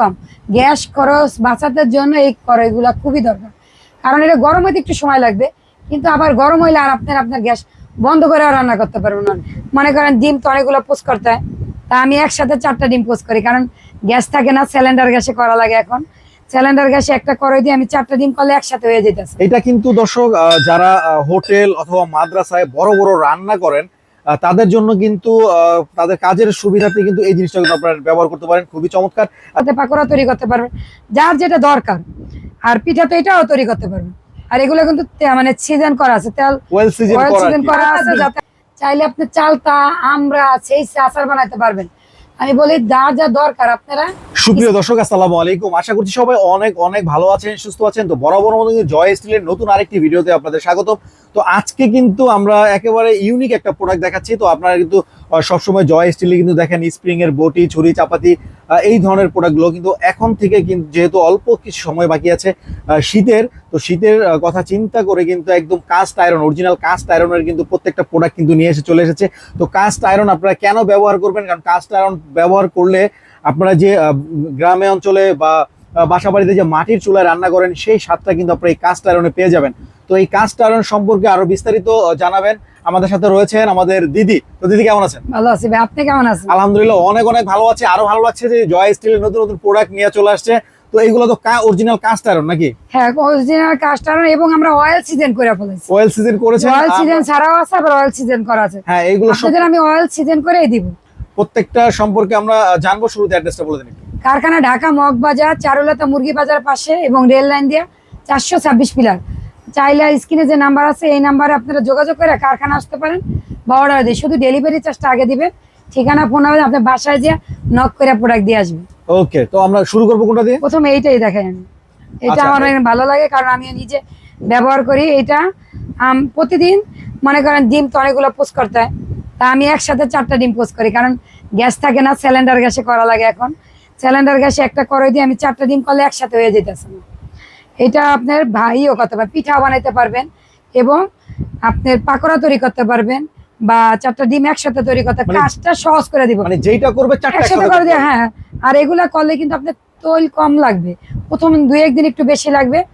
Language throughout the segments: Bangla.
কম। গ্যাস খরচ বাঁচাতে জন্য এই কড়াইগুলো খুবই দরকার। কারণ এটা গরম হতে একটু সময় লাগবে, কিন্তু আবার গরম হইলে আর আপনার আপনার গ্যাস বন্ধ করে রান্না করতে পারবেন না। মনে করেন ডিম তো অনেকগুলো পোস্ট করতে হয়, তা আমি একসাথে চারটা ডিম পোস্ট করি, কারণ গ্যাস থাকে না, সিলিন্ডার গ্যাসে করা লাগে এখন। সিলিন্ডার গ্যাসে একটা কড়াই দিয়ে আমি চারটা ডিম করলে একসাথে হয়ে যেতেছে। এটা কিন্তু দর্শক যারা হোটেল অথবা মাদ্রাসায় বড় বড় রান্না করেন তাদের জন্য কিন্তু তাদের কাজের সুবিধাতে কিন্তু এই জিনিসটা কিন্তু আপনারা ব্যবহার করতে পারেন। খুবই চমৎকার। পাকোড়া তৈরি করতে পারবেন যার যেটা দরকার। আর পিঠা তো এটাও তৈরি করতে পারবেন আর এগুলো কিন্তু মানে সিজন করা আছে। তেল ওয়েল সিজন। করা আছে। যাতে চাইলে আপনি চালতা আমরা সেই আচার বানাইতে পারবেন। আমি বলি, যা যা দরকার আপনারা। সুপ্রিয় দর্শক, আসসালামু আলাইকুম। আশা করছি সবাই অনেক অনেক ভালো আছেন, সুস্থ আছেন। তো বরাবর মতো জয় স্টিলের নতুন আরেকটি ভিডিওতে আপনাদের স্বাগত তো আজকে কিন্তু আমরা একেবারে ইউনিক একটা প্রোডাক্ট দেখাচ্ছি। তো আপনারা কিন্তু সবসময় জয় স্টিলে কিন্তু দেখেন স্প্রিং এর বটি, ছুরি, চাপাতি এই ধরনের প্রোডাক্টগুলো কিন্তু এখন থেকে কিন্তু যেহেতু অল্প কিছু সময় বাকি আছে শীতের, তো শীতের কথা চিন্তা করে কিন্তু একদম কাস্ট আয়রন অরিজিনাল কাস্ট আয়রনের কিন্তু প্রত্যেকটা প্রোডাক্ট কিন্তু নিয়ে এসে চলে এসেছে। তো কাস্ট আয়রন আপনারা কেন ব্যবহার করবেন? কারণ কাস্ট আয়রন ব্যবহার করলে আপনারা যে গ্রামে অঞ্চলে বা বাসা বাড়িতে যে মাটির চুলায় রান্না করেন, সেই স্বাদটা কিন্তু আপনারা এই কাস্ট আয়রনে পেয়ে যাবেন। তো এই কাস্ট আয়রন সম্পর্কে আরও বিস্তারিত জানাবেন। আমাদের সাথে রয়েছেন আমাদের দিদি। তো দিদি কেমন আছেন? ভালো আছি ভাই আপনি কেমন আছেন? আলহামদুলিল্লাহ অনেক অনেক ভালো আছে। আরও ভালো লাগছে যে জয় স্টিলের নতুন নতুন প্রোডাক্ট নিয়ে চলে আসছে। তো এইগুলো তো অরিজিনাল কাস্ট আয়রন নাকি? হ্যাঁ অরিজিনাল কাস্টার এবং আমরা অয়েল সিজন করে ফেলেছি। ওয়েল সিজন করেছেন অয়েল সিজন ছাড়াও আছে আবার অয়েল সিজন করা আছে। হ্যাঁ এইগুলো সব আপনাদের আমি অয়েল সিজন করেই দিব। প্রত্যেকটা সম্পর্কে আমরা জানব। শুরুতে অ্যাড্রেসটা বলে দিন কারখানা ঢাকা মগবাজার চারুলতা মুরগি বাজার পাশে এবং রেল লাইন দিয়ে চারশো ছাব্বিশ পিলার চাইলে স্ক্রিনে যে নাম্বার আছে এই নাম্বারে আপনারা যোগাযোগ করে কারখানা আসতে পারেন বা অর্ডার দিয়ে। শুধু ডেলিভারি চার্জটা আগে দিবেন ঠিকানা ফোন হবে আপনার বাসায় যে নক করে প্রোডাক্ট দিয়ে আসবে। ওকে তো আমরা শুরু করব কোনটা দিয়ে? প্রথমে এইটাই দেখেন এটা আচ্ছা। আমার অনেক ভালো লাগে কারণ আমি নিজে ব্যবহার করি। এটা প্রতিদিন মনে করেন ডিম তো অনেকগুলো পোস্ট করতে হয়। তা আমি একসাথে চারটা ডিম পোস্ট করি কারণ গ্যাস থাকে না সিলিন্ডার গ্যাসে করা লাগে এখন। সিলিন্ডার গ্যাসে একটা করে দিয়ে আমি চারটা ডিম করলে একসাথে হয়ে যেতেছে। না এটা আপনার ভাইও করতে পারবেন পিঠাও বানাইতে পারবেন এবং আপনার পাকোড়া তৈরি করতে পারবেন বা চারটা ডিম একসাথে তৈরি করতে মানে- কাজটা সহজ করে দিব। মানে যেইটা করবে চারটা একসাথে একসাথে করে দিয়ে হ্যাঁ আর এগুলা করলে কিন্তু আপনার তৈল কম লাগবে। প্রথম দুই একদিন একটু বেশি লাগবে।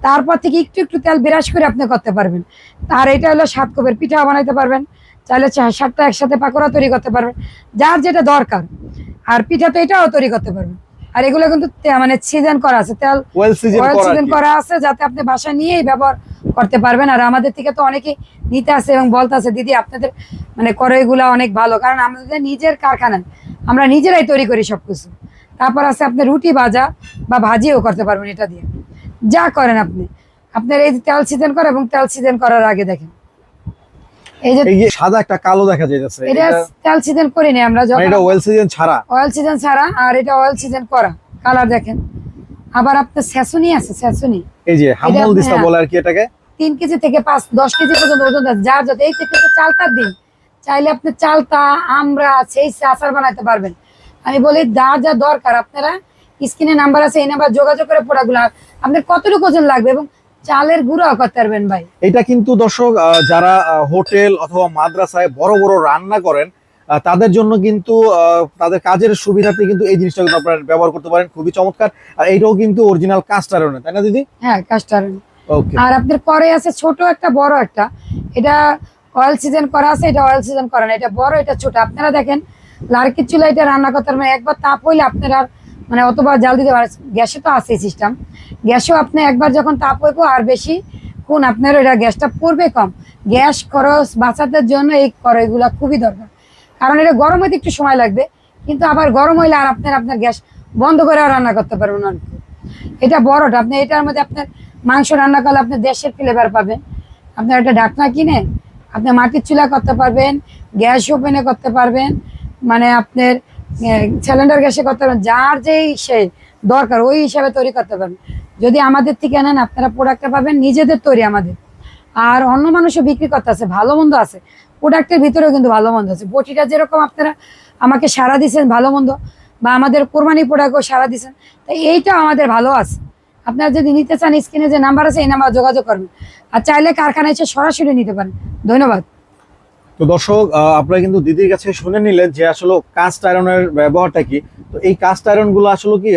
তারপর থেকে একটু একটু তেল বিরাজ করে আপনি করতে পারবেন। আর এটা হলো সাত কপের পিঠা বানাইতে পারবেন। চাইলে সাতটা একসাথে পাকোড়া তৈরি করতে পারবেন। যার যেটা দরকার। আর পিঠা তো এটাও তৈরি করতে পারবেন। আর এগুলো কিন্তু মানে সিজন করা আছে। তেল সিজন করা আছে যাতে আপনি বাসায় নিয়েই ব্যবহার করতে পারবেন। আর আমাদের থেকে তো অনেকে নিতে আছে এবং বলতে আছে দিদি আপনাদের মানে কড়াইগুলা অনেক ভালো। কারণ আমাদের নিজের কারখানা আমরা নিজেরাই তৈরি করি সবকিছু। তারপর আছে আপনি রুটি ভাজা বা ভাজিও করতে পারবেন এটা দিয়ে। যা করেন আপনি। আপনার এই যে তেল সিজন করে এবং তেল সিজন করার আগে দেখেন। এই যে সাদা একটা কালো দেখা যাইতেছে এটা এটা- তেল সিজন করিনি আমরা যখন এটা ওয়েল সিজন ছাড়া। অয়েল সিজন ছাড়া আর এটা অয়েল সিজন করা কালার দেখেন। আবার আপনার স্যাসুনি আছে স্যাসুনি। এই যে হামল দিস্তা। বলে আর কি এটাকে। তিন কেজি থেকে পাঁচ দশ কেজি পর্যন্ত ওজন আছে। যার যত এই থেকে তো চালতার দিন চাইলে আপনি চালতা আমরা সেই আচার বানাতে পারবেন। আমি বলি যার যা দরকার আপনারা স্ক্রিনে নাম্বার আছে এই নাম্বার যোগাযোগ করে পড়াগুলো আপনার কতটুকু ওজন লাগবে এবং চালের গুঁড়া করতে পারবেন ভাই। এটা কিন্তু দর্শক যারা হোটেল অথবা মাদ্রাসায় বড় বড় রান্না করেন তাদের জন্য কিন্তু তাদের কাজের সুবিধাতে কিন্তু এই জিনিসটা কিন্তু আপনারা ব্যবহার করতে পারেন। খুবই চমৎকার। আর এইটাও কিন্তু অরিজিনাল কাস্ট আয়রনের তাই না দিদি? হ্যাঁ কাস্টার ওকে আর আপনার করে আছে ছোট একটা বড় একটা। এটা অয়েল সিজন করা আছে এটা অয়েল সিজন করা না। এটা বড় এটা ছোট। আপনারা দেখেন লার্কির চুলা এটা রান্না করতে পারবেন। একবার তাপ হইলে আপনারা মানে অতবার জাল দিতে পারেন গ্যাসে তো আছে সিস্টেম গ্যাসেও আপনি একবার যখন তাপ হইব আর বেশি কোন আপনার এটা গ্যাসটা পড়বে কম। গ্যাস খরচ বাঁচাতে জন্য এই কড়াইগুলো খুবই দরকার। কারণ এটা গরম হতে একটু সময় লাগবে, কিন্তু আবার গরম হইলে আর আপনার আপনার গ্যাস বন্ধ করে রান্না করতে পারবেন না। এটা বড়টা, আপনি এটার মধ্যে আপনার মাংস রান্না করলে আপনি দেশের ফ্লেভার পাবেন। আপনার একটা ঢাকনা কিনে আপনি মাটির চুলা করতে পারবেন, গ্যাস ওপেনে করতে পারবেন। মানে আপনার সিলিন্ডার গ্যাসে করতে পারবেন যার যেই সে দরকার, ওই হিসাবে তৈরি করতে পারবেন যদি আমাদের থেকে নেন, আপনারা প্রোডাক্টটা পাবেন, নিজেদের তৈরি আমাদের। আর অন্য মানুষও বিক্রি করতে আছে ভালো মন্দ আছে প্রোডাক্টের ভিতরেও কিন্তু ভালো মন্দ আছে। বটিটা যেরকম আপনারা আমাকে সারা দিয়েছেন, ভালো মন্দ, বা আমাদের কোরবানি প্রোডাক্টও সারা দিয়েছেন, তো এইটা আমাদের ভালো আছে। আপনারা যদি নিতে চান, স্ক্রিনে যে নাম্বার আছে, এই নাম্বার যোগাযোগ করবেন। আর চাইলে কারখানায় এসে সরাসরি নিতে পারেন। ধন্যবাদ। তো দর্শক আপনারা কিন্তু দিদির কাছে শুনে নিলেন যে আসলে কাস্ট আয়রনের ব্যবহারটা কি। তো এই কাস্ট আয়রনগুলো আসলে কি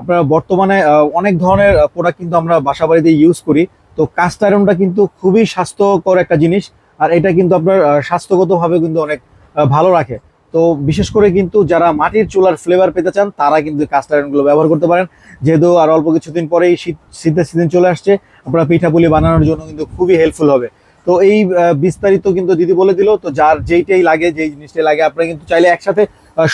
আপনারা বর্তমানে অনেক ধরনের প্রোডাক্ট কিন্তু আমরা বাসা বাড়িতে ইউজ করি। তো কাস্ট আয়রনটা কিন্তু খুবই স্বাস্থ্যকর একটা জিনিস আর এটা কিন্তু আপনার স্বাস্থ্যগতভাবে কিন্তু অনেক ভালো রাখে। তো বিশেষ করে কিন্তু যারা মাটির চুলার ফ্লেভার পেতে চান, তারা কিন্তু কাস্ট আয়রনগুলো ব্যবহার করতে পারেন। যেহেতু আর অল্প কিছুদিন পরেই শীত, শীতের সিজন চলে আসছে, আপনারা পিঠাপুলি বানানোর জন্য কিন্তু খুবই হেল্পফুল হবে। তো এই বিস্তারিত কিন্তু দিদি বলে দিল, তো যার যেইটাই লাগে, যেই জিনিসটাই লাগে, আপনারা কিন্তু চাইলে একসাথে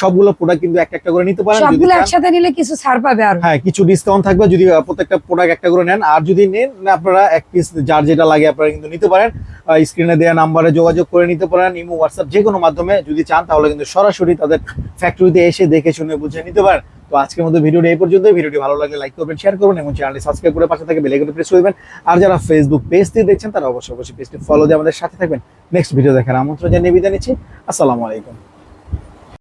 সবগুলো প্রোডাক্ট কিন্তু একটা একটা করে নিতে পারেন। সবগুলো একসাথে নিলে কিছু ছাড় পাবে আর। হ্যাঁ কিছু ডিসকাউন্ট থাকবে। যদি প্রত্যেকটা প্রোডাক্ট একটা করে নেন। আর যদি নেন আপনারা এক পিস যার যেটা লাগে আপনারা কিন্তু নিতে পারেন। স্ক্রিনে দেওয়া নাম্বারে যোগাযোগ করে নিতে পারেন ইমো হোয়াটসঅ্যাপ যে কোনো মাধ্যমে। যদি চান তাহলে কিন্তু সরাসরি তাদের ফ্যাক্টরিতে এসে দেখে শুনে বুঝে নিতে পারেন। তো আজকের মধ্যে ভিডিওটি এই পর্যন্ত ভিডিওটি ভালো লাগলে লাইক করবেন শেয়ার করবেন এবং চ্যানেলটি সাবস্ক্রাইব করে পাশে থেকে বেল আইকনে প্রেস করবেন। আর যারা ফেসবুক পেজ দিয়ে দেখছেন তারা অবশ্যই অবশ্যই পেজটি ফলো দিয়ে আমাদের সাথে থাকবেন। নেক্সট ভিডিও দেখার আমন্ত্রণ জানিয়ে বিদায় নিচ্ছি। আসসালামু আলাইকুম।